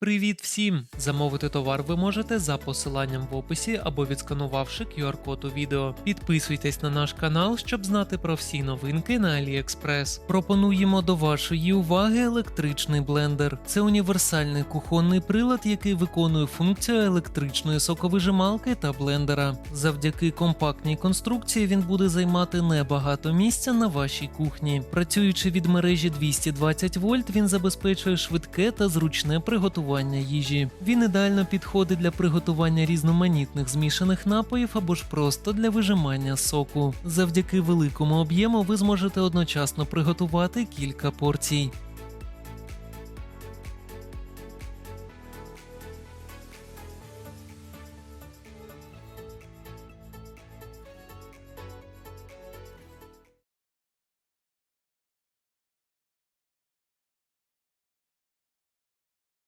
Привіт всім! Замовити товар ви можете за посиланням в описі або відсканувавши QR-код у відео. Підписуйтесь на наш канал, щоб знати про всі новинки на AliExpress. Пропонуємо до вашої уваги електричний блендер. Це універсальний кухонний прилад, який виконує функцію електричної соковижималки та блендера. Завдяки компактній конструкції він буде займати небагато місця на вашій кухні. Працюючи від мережі 220 вольт, він забезпечує швидке та зручне приготування їжі. Він ідеально підходить для приготування різноманітних змішаних напоїв або ж просто для вижимання соку. Завдяки великому об'єму ви зможете одночасно приготувати кілька порцій.